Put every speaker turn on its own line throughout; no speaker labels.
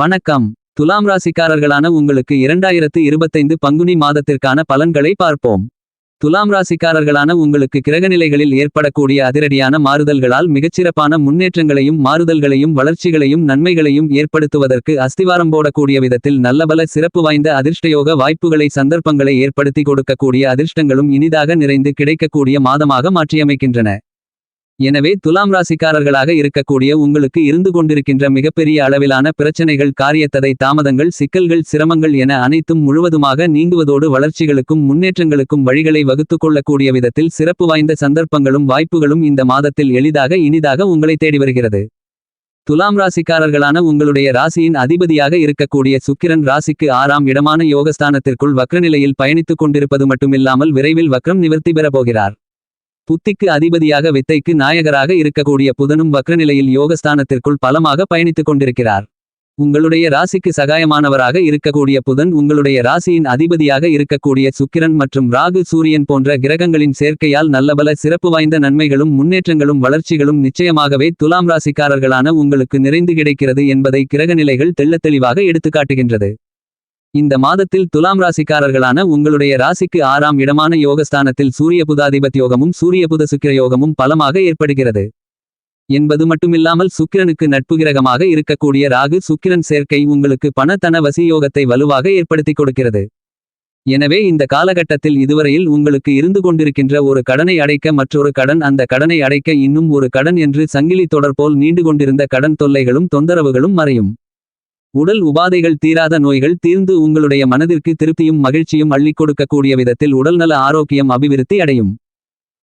வணக்கம். துலாம் ராசிக்காரர்களான உங்களுக்கு இரண்டாயிரத்து இருபத்தைந்து பங்குனி மாதத்திற்கான பலன்களை பார்ப்போம். துலாம் ராசிக்காரர்களான உங்களுக்கு கிரகநிலைகளில் ஏற்படக்கூடிய அதிரடியான மாறுதல்களால் மிகச்சிறப்பான முன்னேற்றங்களையும் மாறுதல்களையும் வளர்ச்சிகளையும் நன்மைகளையும் ஏற்படுத்துவதற்கு அஸ்திவாரம் போடக்கூடிய விதத்தில் நல்லபல சிறப்பு வாய்ந்த அதிர்ஷ்டயோக வாய்ப்புகளை சந்தர்ப்பங்களை ஏற்படுத்தி கொடுக்கக்கூடிய அதிர்ஷ்டங்களும் இனிதாக நிறைந்து கிடைக்கக்கூடிய மாதமாக மாற்றியமைக்கின்றன. எனவே துலாம் ராசிக்காரர்களாக இருக்கக்கூடிய உங்களுக்கு இருந்து கொண்டிருக்கின்ற மிகப்பெரிய அளவிலான பிரச்சனைகள் காரியத்ததை தாமதங்கள் சிக்கல்கள் சிரமங்கள் என அனைத்தும் முழுவதுமாக நீங்குவதோடு வளர்ச்சிகளுக்கும் முன்னேற்றங்களுக்கும் வழிகளை வகுத்துக் கொள்ளக்கூடிய விதத்தில் சிறப்பு வாய்ந்த சந்தர்ப்பங்களும் வாய்ப்புகளும் இந்த மாதத்தில் எளிதாக இனிதாக உங்களை தேடி வருகிறது. துலாம் ராசிக்காரர்களான உங்களுடைய ராசியின் அதிபதியாக இருக்கக்கூடிய சுக்கிரன் ராசிக்கு ஆறாம் இடமான யோகஸ்தானத்திற்குள் வக்ரநிலையில் பயணித்துக் கொண்டிருப்பது மட்டுமில்லாமல் விரைவில் வக்ரம் நிவர்த்தி பெறப்போகிறார் புத்திக்கு அதிபதியாக வித்தைக்கு நாயகராக இருக்கக்கூடிய புதனும் வக்ரநிலையில் யோகஸ்தானத்திற்குள் பலமாக பயணித்துக் கொண்டிருக்கிறார். உங்களுடைய ராசிக்கு சகாயமானவராக இருக்கக்கூடிய புதன் உங்களுடைய ராசியின் அதிபதியாக இருக்கக்கூடிய சுக்கிரன் மற்றும் ராகு சூரியன் போன்ற கிரகங்களின் சேர்க்கையால் நல்லபல சிறப்பு வாய்ந்த நன்மைகளும் முன்னேற்றங்களும் வளர்ச்சிகளும் நிச்சயமாகவே துலாம் ராசிக்காரர்களான உங்களுக்கு நிறைந்து கிடைக்கிறது என்பதை கிரகநிலைகள் தெள்ளத்தெளிவாக எடுத்துக்காட்டுகின்றது. இந்த மாதத்தில் துலாம் ராசிக்காரர்களான உங்களுடைய ராசிக்கு ஆறாம் இடமான யோகஸ்தானத்தில் சூரிய புதாதிபத் யோகமும் சூரிய புத சுக்கிர யோகமும் பலமாக ஏற்படுகிறது. என்பது மட்டுமில்லாமல் சுக்கிரனுக்கு நட்பு கிரகமாக இருக்கக்கூடிய ராகு சுக்கிரன் சேர்க்கை உங்களுக்கு பணத்தன வசி யோகத்தை வலுவாக ஏற்படுத்திக் கொடுக்கிறது. எனவே இந்த காலகட்டத்தில் இதுவரையில் உங்களுக்கு இருந்து கொண்டிருக்கின்ற ஒரு கடனை அடைக்க மற்றொரு கடன் அந்த கடனை அடைக்க இன்னும் ஒரு கடன் என்று சங்கிலி தொடர்போல் நீண்டு கொண்டிருந்த கடன் தொல்லைகளும் தொந்தரவுகளும் மறையும். உடல் உபாதைகள் தீராத நோய்கள் தீர்ந்து உங்களுடைய மனதிற்கு திருப்தியும் மகிழ்ச்சியும் அள்ளிக் கொடுக்கக்கூடிய விதத்தில் உடல்நல ஆரோக்கியம் அபிவிருத்தி அடையும்.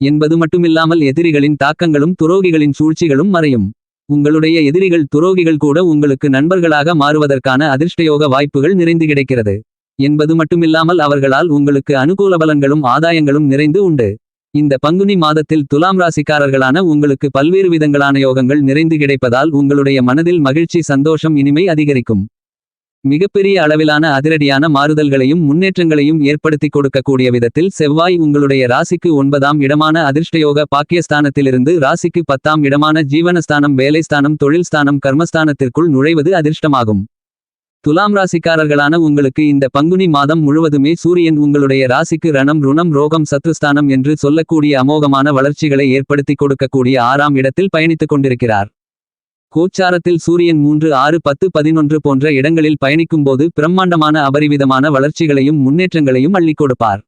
என்பது மட்டுமில்லாமல் எதிரிகளின் தாக்கங்களும் துரோகிகளின் சூழ்ச்சிகளும் மறையும். உங்களுடைய எதிரிகள் துரோகிகள் கூட உங்களுக்கு நண்பர்களாக மாறுவதற்கான அதிர்ஷ்டயோக வாய்ப்புகள் நிறைந்து கிடைக்கிறது. என்பது மட்டுமில்லாமல் அவர்களால் உங்களுக்கு அனுகூல பலன்களும் ஆதாயங்களும் நிறைந்து உண்டு. இந்த பங்குனி மாதத்தில் துலாம் ராசிக்காரர்களான உங்களுக்கு பல்வேறு விதங்களான யோகங்கள் நிறைந்து கிடைப்பதால் உங்களுடைய மனதில் மகிழ்ச்சி சந்தோஷம் இனிமை அதிகரிக்கும். மிகப்பெரிய அளவிலான அதிரடியான மாறுதல்களையும் முன்னேற்றங்களையும் ஏற்படுத்திக் கொடுக்கக்கூடிய விதத்தில் செவ்வாய் உங்களுடைய ராசிக்கு ஒன்பதாம் இடமான அதிர்ஷ்டயோக பாக்கியஸ்தானத்திலிருந்து ராசிக்கு பத்தாம் இடமான ஜீவனஸ்தானம் வேலைஸ்தானம் தொழில்ஸ்தானம் கர்மஸ்தானத்திற்குள் நுழைவது அதிர்ஷ்டமாகும். துலாம் ராசிக்காரர்களான உங்களுக்கு இந்த பங்குனி மாதம் முழுவதுமே சூரியன் உங்களுடைய ராசிக்கு ரணம் ருணம் ரோகம் சத்ருஸ்தானம் என்று சொல்லக்கூடிய அமோகமான வளர்ச்சிகளை ஏற்படுத்திக் கொடுக்கக்கூடிய ஆறாம் இடத்தில் பயணித்துக் கொண்டிருக்கிறார். கோச்சாரத்தில் சூரியன் மூன்று ஆறு பத்து பதினொன்று போன்ற இடங்களில் பயணிக்கும்போது பிரம்மாண்டமான அபரிவிதமான வளர்ச்சிகளையும் முன்னேற்றங்களையும் அள்ளிக் கொடுப்பார்.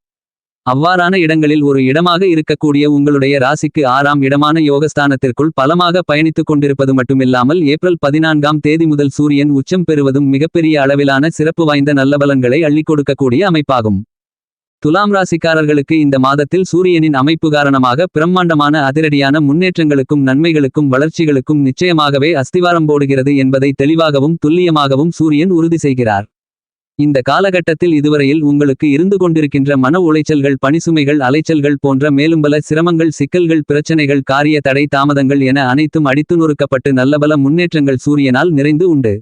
அவ்வாறான இடங்களில் ஒரு இடமாக இருக்கக்கூடிய உங்களுடைய ராசிக்கு ஆறாம் இடமான யோகஸ்தானத்திற்குள் பலமாக பயணித்துக் கொண்டிருப்பது மட்டுமில்லாமல் ஏப்ரல் பதினான்காம் தேதி முதல் சூரியன் உச்சம் பெறுவதும் மிகப்பெரிய அளவிலான சிறப்பு வாய்ந்த நல்ல பலன்களை அள்ளிக் கொடுக்கக்கூடிய அமைப்பாகும். துலாம் ராசிக்காரர்களுக்கு இந்த மாதத்தில் சூரியனின் அமைப்பு காரணமாக பிரம்மாண்டமான அதிரடியான முன்னேற்றங்களுக்கும் நன்மைகளுக்கும் வளர்ச்சிகளுக்கும் நிச்சயமாகவே அஸ்திவாரம் போடுகிறது என்பதை தெளிவாகவும் துல்லியமாகவும் சூரியன் உறுதி செய்கிறார். இந்த காலகட்டத்தில் இதுவரையில் உங்களுக்கு இருந்து கொண்டிருக்கின்ற மன உளைச்சல்கள் பணிசுமைகள் அலைச்சல்கள் போன்ற மேலும் பல சிரமங்கள் சிக்கல்கள் பிரச்சனைகள் காரிய தடை தாமதங்கள் என அனைத்தும் அடித்து நொறுக்கப்பட்டு நல்லபல முன்னேற்றங்கள் சூரியனால் நிறைந்து உண்டு.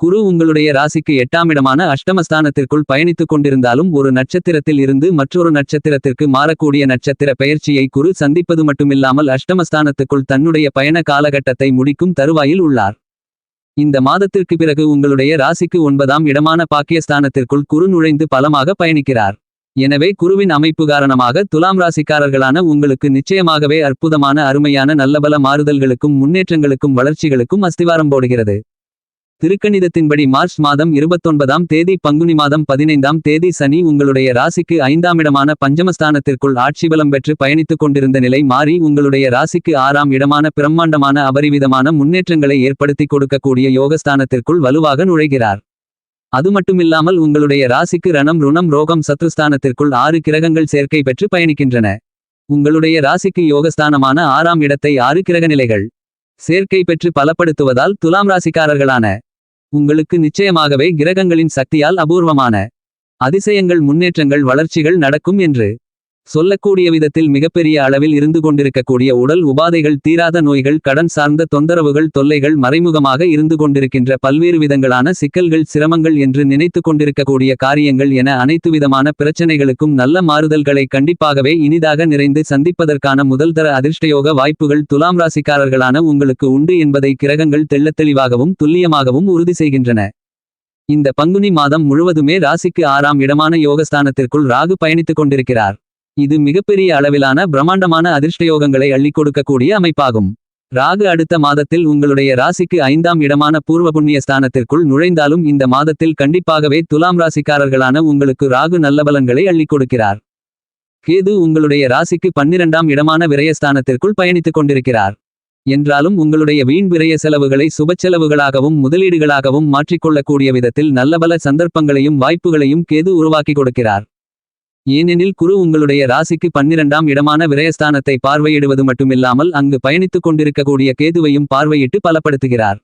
குரு உங்களுடைய ராசிக்கு எட்டாமிடமான அஷ்டமஸ்தானத்திற்குள் பயணித்துக் கொண்டிருந்தாலும் ஒரு நட்சத்திரத்தில் இருந்து மற்றொரு நட்சத்திரத்திற்கு மாறக்கூடிய நட்சத்திர பெயர்ச்சியை குரு சந்திப்பது மட்டுமில்லாமல் அஷ்டமஸ்தானத்துக்குள் தன்னுடைய பயண காலகட்டத்தை முடிக்கும் தருவாயில் உள்ளார். இந்த மாதத்திற்கு பிறகு உங்களுடைய ராசிக்கு ஒன்பதாம் இடமான பாக்கியஸ்தானத்திற்குள் குரு நுழைந்து பலமாக பயணிக்கிறார். எனவே குருவின் அமைப்பு காரணமாக துலாம் ராசிக்காரர்களான உங்களுக்கு நிச்சயமாகவே அற்புதமான அருமையான நல்லபல மாறுதல்களுக்கும் முன்னேற்றங்களுக்கும் வளர்ச்சிகளுக்கும் அஸ்திவாரம் போடுகிறது. திருக்கணிதத்தின்படி மார்ச் மாதம் இருபத்தொன்பதாம் தேதி பங்குனி மாதம் பதினைந்தாம் தேதி சனி உங்களுடைய ராசிக்கு ஐந்தாம் இடமான பஞ்சமஸ்தானத்திற்குள் ஆட்சிபலம் பெற்று பயணித்துக் கொண்டிருந்த நிலை மாறி உங்களுடைய ராசிக்கு ஆறாம் இடமான பிரம்மாண்டமான அபரிவிதமான முன்னேற்றங்களை ஏற்படுத்திக் கொடுக்கக்கூடிய யோகஸ்தானத்திற்குள் வலுவாக நுழைகிறார். அது மட்டுமில்லாமல் உங்களுடைய ராசிக்கு ரணம் ருணம் ரோகம் சத்ருஸ்தானத்திற்குள் ஆறு கிரகங்கள் சேர்க்கை பெற்று பயணிக்கின்றன. உங்களுடைய ராசிக்கு யோகஸ்தானமான ஆறாம் இடத்தை ஆறு கிரக நிலைகள் சேர்க்கை பெற்று பலப்படுத்துவதால் துலாம் ராசிக்காரர்களான உங்களுக்கு நிச்சயமாகவே கிரகங்களின் சக்தியால் அபூர்வமான அதிசயங்கள் முன்னேற்றங்கள் வளர்ச்சிகள் நடக்கும் என்று சொல்லக்கூடிய விதத்தில் மிகப்பெரிய அளவில் இருந்து கொண்டிருக்கக்கூடிய உடல் உபாதைகள் தீராத நோய்கள் கடன் சார்ந்த தொந்தரவுகள் தொல்லைகள் மறைமுகமாக இருந்து கொண்டிருக்கின்ற பல்வேறு விதங்களான சிக்கல்கள் சிரமங்கள் என்று நினைத்து கொண்டிருக்கக்கூடிய காரியங்கள் என அனைத்து விதமான பிரச்சனைகளுக்கும் நல்ல மாறுதல்களை கண்டிப்பாகவே இனிதாக நிறைந்து சந்திப்பதற்கான முதல்தர அதிர்ஷ்டயோக வாய்ப்புகள் துலாம் ராசிக்காரர்களான உங்களுக்கு உண்டு என்பதை கிரகங்கள் தெள்ளத்தெளிவாகவும் துல்லியமாகவும் உறுதி செய்கின்றன. இந்த பங்குனி மாதம் முழுவதுமே ராசிக்கு ஆறாம் இடமான யோகஸ்தானத்திற்குள் ராகு பயணித்துக் கொண்டிருக்கிறார். இது மிகப்பெரிய அளவிலான பிரம்மாண்டமான அதிர்ஷ்டயோகங்களை அள்ளிக் கொடுக்கக்கூடிய அமைப்பாகும். ராகு அடுத்த மாதத்தில் உங்களுடைய ராசிக்கு ஐந்தாம் இடமான பூர்வ புண்ணிய ஸ்தானத்திற்குள் நுழைந்தாலும் இந்த மாதத்தில் கண்டிப்பாகவே துலாம் ராசிக்காரர்களான உங்களுக்கு ராகு நல்ல பலன்களை அள்ளிக் கொடுக்கிறார். கேது உங்களுடைய ராசிக்கு பன்னிரண்டாம் இடமான விரயஸ்தானத்திற்குள் பயணித்துக் கொண்டிருக்கிறார். என்றாலும் உங்களுடைய வீண் விரய செலவுகளை சுபச்செலவுகளாகவும் முதலீடுகளாகவும் மாற்றிக்கொள்ளக்கூடிய விதத்தில் நல்லபல சந்தர்ப்பங்களையும் வாய்ப்புகளையும் கேது உருவாக்கி கொடுக்கிறார். ஏனெனில் குரு உங்களுடைய ராசிக்கு பன்னிரண்டாம் இடமான விரயஸ்தானத்தை பார்வையிடுவது மட்டுமில்லாமல் அங்கு பயணித்துக் கொண்டிருக்கக்கூடிய கேதுவையும் பார்வையிட்டு பலப்படுத்துகிறார்.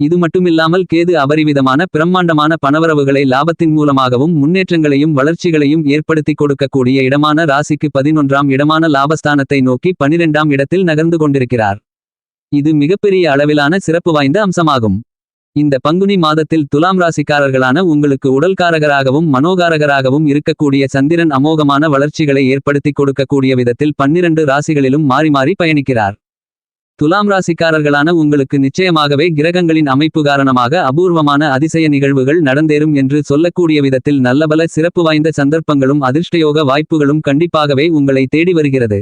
இது மட்டுமில்லாமல் கேது அபரிவிதமான பிரம்மாண்டமான பணவரவுகளை லாபத்தின் மூலமாகவும் முன்னேற்றங்களையும் வளர்ச்சிகளையும் ஏற்படுத்தி கொடுக்கக்கூடிய இடமான ராசிக்கு பதினொன்றாம் இடமான லாபஸ்தானத்தை நோக்கி பனிரெண்டாம் இடத்தில் நகர்ந்து கொண்டிருக்கிறார். இது மிகப்பெரிய அளவிலான சிறப்பு வாய்ந்த அம்சமாகும். இந்த பங்குனி மாதத்தில் துலாம் ராசிக்காரர்களான உங்களுக்கு உடல்காரகராகவும் மனோகாரகராகவும் இருக்கக்கூடிய சந்திரன் அமோகமான வளர்ச்சிகளை ஏற்படுத்தி கொடுக்கக்கூடிய விதத்தில் பன்னிரண்டு ராசிகளிலும் மாறி மாறி பயணிக்கிறார். துலாம் ராசிக்காரர்களான உங்களுக்கு நிச்சயமாகவே கிரகங்களின் அமைப்பு காரணமாக அபூர்வமான அதிசய நிகழ்வுகள் நடந்தேறும் என்று சொல்லக்கூடிய விதத்தில் நல்லபல சிறப்பு வாய்ந்த சந்தர்ப்பங்களும் அதிர்ஷ்டயோக வாய்ப்புகளும் கண்டிப்பாகவே உங்களை தேடி வருகிறது.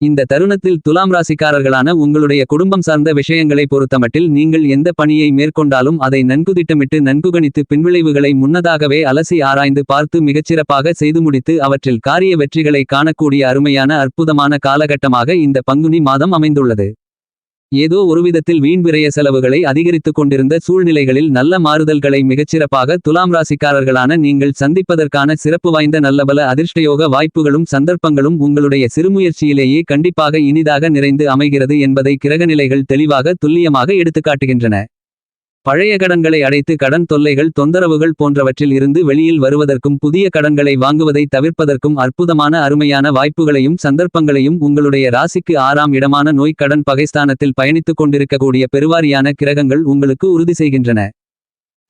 இந்த தருணத்தில் துலாம் ராசிக்காரர்களான உங்களுடைய குடும்பம் சார்ந்த விஷயங்களை பொறுத்தமட்டில் நீங்கள் எந்த பணியை மேற்கொண்டாலும் அதை நன்கு திட்டமிட்டு நன்கு கணித்து பின்விளைவுகளை முன்னதாகவே அலசி ஆராய்ந்து பார்த்து மிகச்சிறப்பாக செய்து முடித்து அவற்றில் காரிய வெற்றிகளை காணக்கூடிய அருமையான அற்புதமான காலகட்டமாக இந்த பங்குனி மாதம் அமைந்துள்ளது. ஏதோ ஒருவிதத்தில் வீண் செலவுகளை அதிகரித்துக் கொண்டிருந்த சூழ்நிலைகளில் நல்ல மாறுதல்களை மிகச்சிறப்பாக துலாம் ராசிக்காரர்களான நீங்கள் சந்திப்பதற்கான சிறப்பு வாய்ந்த நல்லபல அதிர்ஷ்டயோக வாய்ப்புகளும் சந்தர்ப்பங்களும் உங்களுடைய சிறுமுயற்சியிலேயே கண்டிப்பாக இனிதாக நிறைந்து அமைகிறது என்பதை கிரகநிலைகள் தெளிவாக துல்லியமாக எடுத்துக்காட்டுகின்றன. பழைய கடன்களை அடைத்து கடன் தொல்லைகள் தொந்தரவுகள் போன்றவற்றில் இருந்து வெளியில் வருவதற்கும் புதிய கடன்களை வாங்குவதை தவிர்ப்பதற்கும் அற்புதமான அருமையான வாய்ப்புகளையும் சந்தர்ப்பங்களையும் உங்களுடைய ராசிக்கு ஆறாம் இடமான நோய் கடன் பகைஸ்தானத்தில் பயணித்துக் கொண்டிருக்கக்கூடிய பெருவாரியான கிரகங்கள் உங்களுக்கு உறுதி செய்கின்றன.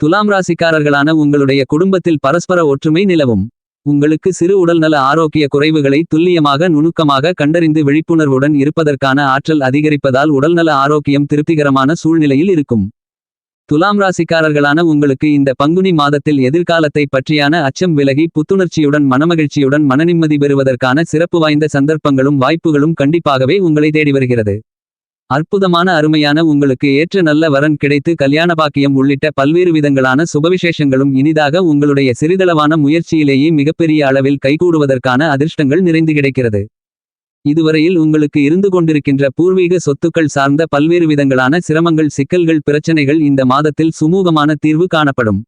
துலாம் ராசிக்காரர்களான உங்களுடைய குடும்பத்தில் பரஸ்பர ஒற்றுமை நிலவும். உங்களுக்கு சிறு உடல்நல ஆரோக்கிய குறைவுகளை துல்லியமாக நுணுக்கமாக கண்டறிந்து விழிப்புணர்வுடன் இருப்பதற்கான ஆற்றல் அதிகரிப்பதால் உடல்நல ஆரோக்கியம் திருப்திகரமான சூழ்நிலையில் இருக்கும். துலாம் ராசிக்காரர்களான உங்களுக்கு இந்த பங்குனி மாதத்தில் எதிர்காலத்தை பற்றியான அச்சம் விலகி புத்துணர்ச்சியுடன் மனமகிழ்ச்சியுடன் மனநிம்மதி பெறுவதற்கான சிறப்பு வாய்ந்த சந்தர்ப்பங்களும் வாய்ப்புகளும் கண்டிப்பாகவே உங்களை தேடி வருகிறது. அற்புதமான அருமையான உங்களுக்கு ஏற்ற நல்ல வரன் கிடைத்து கல்யாண பாக்கியம் உள்ளிட்ட பல்வேறு விதங்களான சுபவிசேஷங்களும் இனிதாக உங்களுடைய சிறிதளவான முயற்சியிலேயே மிகப்பெரிய அளவில் கைகூடுவதற்கான அதிர்ஷ்டங்கள் நிறைந்து கிடைக்கிறது. இதுவரையில் உங்களுக்கு இருந்து கொண்டிருக்கின்ற பூர்வீக சொத்துக்கள் சார்ந்த பல்வேறு விதங்களான சிரமங்கள் சிக்கல்கள் பிரச்சனைகள் இந்த மாதத்தில் சுமூகமான தீர்வு காணப்படும்.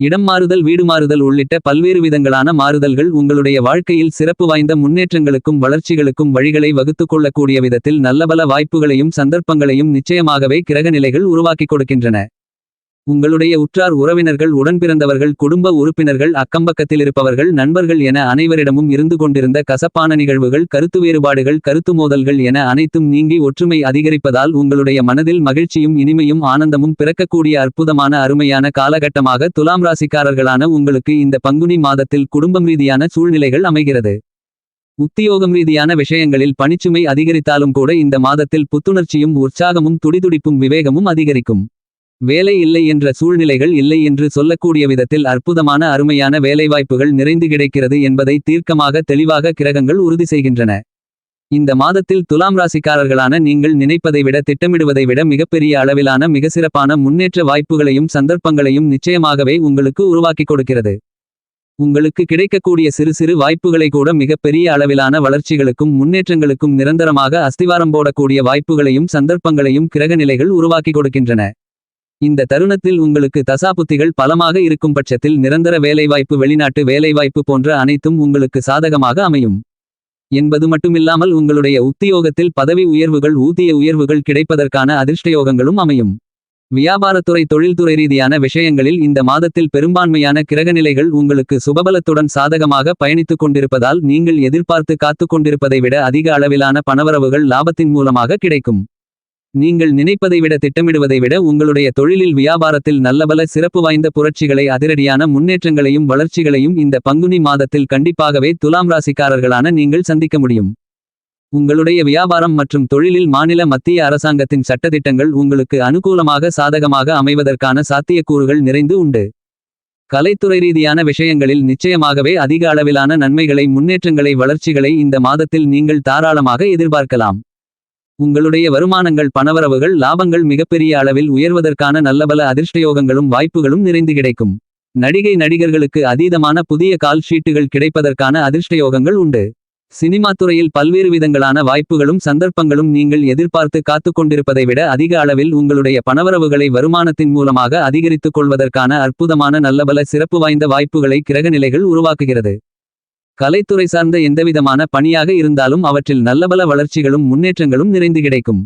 இடம் மாறுதல் வீடு மாறுதல் உள்ளிட்ட பல்வேறு விதங்களான மாறுதல்கள் உங்களுடைய வாழ்க்கையில் சிறப்பு வாய்ந்த முன்னேற்றங்களுக்கும் வளர்ச்சிகளுக்கும் வழிகளை வகுத்துக் கொள்ளக்கூடிய விதத்தில் நல்லபல வாய்ப்புகளையும் சந்தர்ப்பங்களையும் நிச்சயமாகவே கிரகநிலைகள் உருவாக்கிக் கொடுக்கின்றன. உங்களுடைய உற்றார் உறவினர்கள் உடன்பிறந்தவர்கள் குடும்ப உறுப்பினர்கள் அக்கம்பக்கத்தில் இருப்பவர்கள் நண்பர்கள் என அனைவரிடமும் இருந்து கொண்டிருந்த கசப்பான நிகழ்வுகள் கருத்து வேறுபாடுகள் கருத்து மோதல்கள் என அனைத்தும் நீங்கி ஒற்றுமை அதிகரிப்பதால் உங்களுடைய மனதில் மகிழ்ச்சியும் இனிமையும் ஆனந்தமும் பிறக்கக்கூடிய அற்புதமான அருமையான காலகட்டமாக துலாம் ராசிக்காரர்களான உங்களுக்கு இந்த பங்குனி மாதத்தில் குடும்பம் ரீதியான சூழ்நிலைகள் அமைகிறது. உத்தியோகம் ரீதியான விஷயங்களில் பணிச்சுமை அதிகரித்தாலும் கூட இந்த மாதத்தில் புத்துணர்ச்சியும் உற்சாகமும் துடிதுடிப்பும் விவேகமும் அதிகரிக்கும். வேலை இல்லை என்ற சூழ்நிலைகள் இல்லை என்று சொல்லக்கூடிய விதத்தில் அற்புதமான அருமையான வேலைவாய்ப்புகள் நிறைந்து கிடைக்கிறது என்பதை தீர்க்கமாக தெளிவாக கிரகங்கள் உறுதி செய்கின்றன. இந்த மாதத்தில் துலாம் ராசிக்காரர்களான நீங்கள் நினைப்பதை விட திட்டமிடுவதை விட மிகப்பெரிய அளவிலான மிக சிறப்பான முன்னேற்ற வாய்ப்புகளையும் சந்தர்ப்பங்களையும் நிச்சயமாகவே உங்களுக்கு உருவாக்கிக் கொடுக்கிறது. உங்களுக்கு கிடைக்கக்கூடிய சிறு சிறு வாய்ப்புகளை கூட மிகப்பெரிய அளவிலான வளர்ச்சிகளுக்கும் முன்னேற்றங்களுக்கும் நிரந்தரமாக அஸ்திவாரம் போடக்கூடிய வாய்ப்புகளையும் சந்தர்ப்பங்களையும் கிரகநிலைகள் உருவாக்கிக் கொடுக்கின்றன. இந்த தருணத்தில் உங்களுக்கு தசாபுத்திகள் பலமாக இருக்கும் பட்சத்தில் நிரந்தர வேலைவாய்ப்பு வெளிநாட்டு வேலைவாய்ப்பு போன்ற அனைத்தும் உங்களுக்கு சாதகமாக அமையும். என்பது மட்டுமில்லாமல் உங்களுடைய உத்தியோகத்தில் பதவி உயர்வுகள் ஊதிய உயர்வுகள் கிடைப்பதற்கான அதிர்ஷ்டயோகங்களும் அமையும். வியாபாரத்துறை தொழில்துறை ரீதியான விஷயங்களில் இந்த மாதத்தில் பெரும்பான்மையான கிரகநிலைகள் உங்களுக்கு சுபபலத்துடன் சாதகமாக பயணித்துக் கொண்டிருப்பதால் நீங்கள் எதிர்பார்த்து காத்துக் கொண்டிருப்பதை விட அதிக அளவிலான பணவரவுகள் லாபத்தின் மூலமாக கிடைக்கும். நீங்கள் நினைப்பதை விட திட்டமிடுவதை விட உங்களுடைய தொழிலில் வியாபாரத்தில் நல்லபல சிறப்பு வாய்ந்த புரட்சிகளை அதிரடியான முன்னேற்றங்களையும் வளர்ச்சிகளையும் இந்த பங்குனி மாதத்தில் கண்டிப்பாகவே துலாம் ராசிக்காரர்களான நீங்கள் சந்திக்க முடியும். உங்களுடைய வியாபாரம் மற்றும் தொழிலில் மாநில மத்திய அரசாங்கத்தின் சட்டத்திட்டங்கள் உங்களுக்கு அனுகூலமாக சாதகமாக அமைவதற்கான சாத்தியக்கூறுகள் நிறைந்து உண்டு. கலைத்துறை ரீதியான விஷயங்களில் நிச்சயமாகவே அதிக அளவிலான நன்மைகளை முன்னேற்றங்களை வளர்ச்சிகளை இந்த மாதத்தில் நீங்கள் தாராளமாக எதிர்பார்க்கலாம். உங்களுடைய வருமானங்கள் பணவரவுகள் லாபங்கள் மிகப்பெரிய அளவில் உயர்வதற்கான நல்லபல அதிர்ஷ்டயோகங்களும் வாய்ப்புகளும் நிறைந்து கிடைக்கும். நடிகை நடிகர்களுக்கு அதீதமான புதிய கால் ஷீட்டுகள் கிடைப்பதற்கான அதிர்ஷ்டயோகங்கள் உண்டு. சினிமா துறையில் பல்வேறு விதங்களான வாய்ப்புகளும் சந்தர்ப்பங்களும் நீங்கள் எதிர்பார்த்து காத்துக் கொண்டிருப்பதை விட அதிக அளவில் உங்களுடைய பணவரவுகளை வருமானத்தின் மூலமாக அதிகரித்துக் கொள்வதற்கான அற்புதமான நல்லபல சிறப்பு வாய்ந்த வாய்ப்புகளை கிரகநிலைகள் உருவாக்குகிறது. கலைத்துறை சார்ந்த எந்தவிதமான பணியாக இருந்தாலும் அவற்றில் நல்லபல வளர்ச்சிகளும் முன்னேற்றங்களும் நிறைந்து கிடைக்கும்.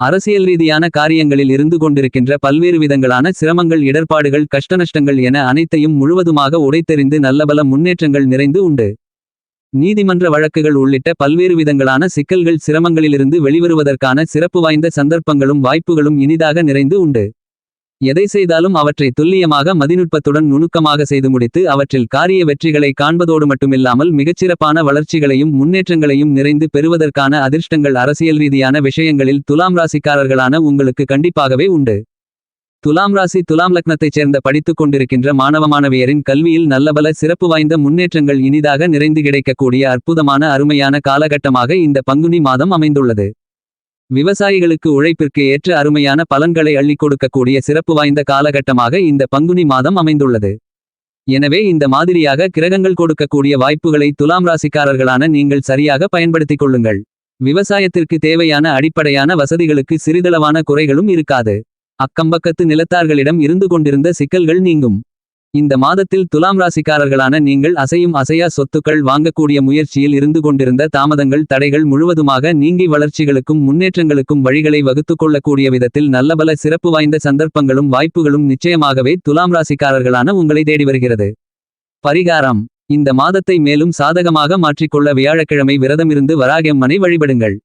அரசியல் ரீதியான காரியங்களில் இருந்து கொண்டிருக்கின்ற பல்வேறு விதங்களான சிரமங்கள் இடர்பாடுகள் கஷ்டநஷ்டங்கள் என அனைத்தையும் முழுவதுமாக உடைத்தெறிந்து நல்லபல முன்னேற்றங்கள் நிறைந்து உண்டு. நீதிமன்ற வழக்குகள் உள்ளிட்ட பல்வேறு விதங்களான சிக்கல்கள் சிரமங்களிலிருந்து வெளிவருவதற்கான சிறப்பு வாய்ந்த சந்தர்ப்பங்களும் வாய்ப்புகளும் இனிதாக நிறைந்து உண்டு. எதை செய்தாலும் அவற்றை துல்லியமாக மதிநுட்பத்துடன் நுணுக்கமாக செய்து முடித்து அவற்றில் காரிய வெற்றிகளை காண்பதோடு மட்டுமில்லாமல் மிகச்சிறப்பான வளர்ச்சிகளையும் முன்னேற்றங்களையும் நிறைந்து பெறுவதற்கான அதிர்ஷ்டங்கள் அரசியல் ரீதியான விஷயங்களில் துலாம் ராசிக்காரர்களான உங்களுக்கு கண்டிப்பாகவே உண்டு. துலாம் ராசி துலாம் லக்னத்தைச் சேர்ந்த படித்துக் கொண்டிருக்கின்ற மாணவ மாணவியரின் கல்வியில் நல்லபல சிறப்பு வாய்ந்த முன்னேற்றங்கள் இனிதாக நிறைந்து கிடைக்கக்கூடிய அற்புதமான அருமையான காலகட்டமாக இந்த பங்குனி மாதம் அமைந்துள்ளது. விவசாயிகளுக்கு உழைப்பிற்கு ஏற்ற அருமையான பலன்களை அள்ளிக் கொடுக்கக்கூடிய சிறப்பு வாய்ந்த காலகட்டமாக இந்த பங்குனி மாதம் அமைந்துள்ளது. எனவே இந்த மாதிரியாக கிரகங்கள் கொடுக்கக்கூடிய வாய்ப்புகளை துலாம் ராசிக்காரர்களான நீங்கள் சரியாக பயன்படுத்திக் கொள்ளுங்கள். விவசாயத்திற்கு தேவையான அடிப்படையான வசதிகளுக்கு சிறிதளவான குறைகளும் இருக்காது. அக்கம்பக்கத்து நிலத்தார்களிடம் இருந்து கொண்டிருந்த சிக்கல்கள் நீங்கும். இந்த மாதத்தில் துலாம் ராசிக்காரர்களான நீங்கள் அசையும் அசையா சொத்துக்கள் வாங்கக்கூடிய முயற்சியில் இருந்து கொண்டிருந்த தாமதங்கள் தடைகள் முழுவதுமாக நீங்கி வளர்ச்சிகளுக்கும் முன்னேற்றங்களுக்கும் வழிகளை வகுத்து கொள்ளக்கூடிய விதத்தில் நல்லபல சிறப்பு வாய்ந்த சந்தர்ப்பங்களும் வாய்ப்புகளும் நிச்சயமாகவே துலாம் ராசிக்காரர்களான உங்களை தேடி வருகிறது. பரிகாரம். இந்த மாதத்தை மேலும் சாதகமாக மாற்றிக்கொள்ள வியாழக்கிழமை விரதமிருந்து வராகியம்மனை வழிபடுங்கள்.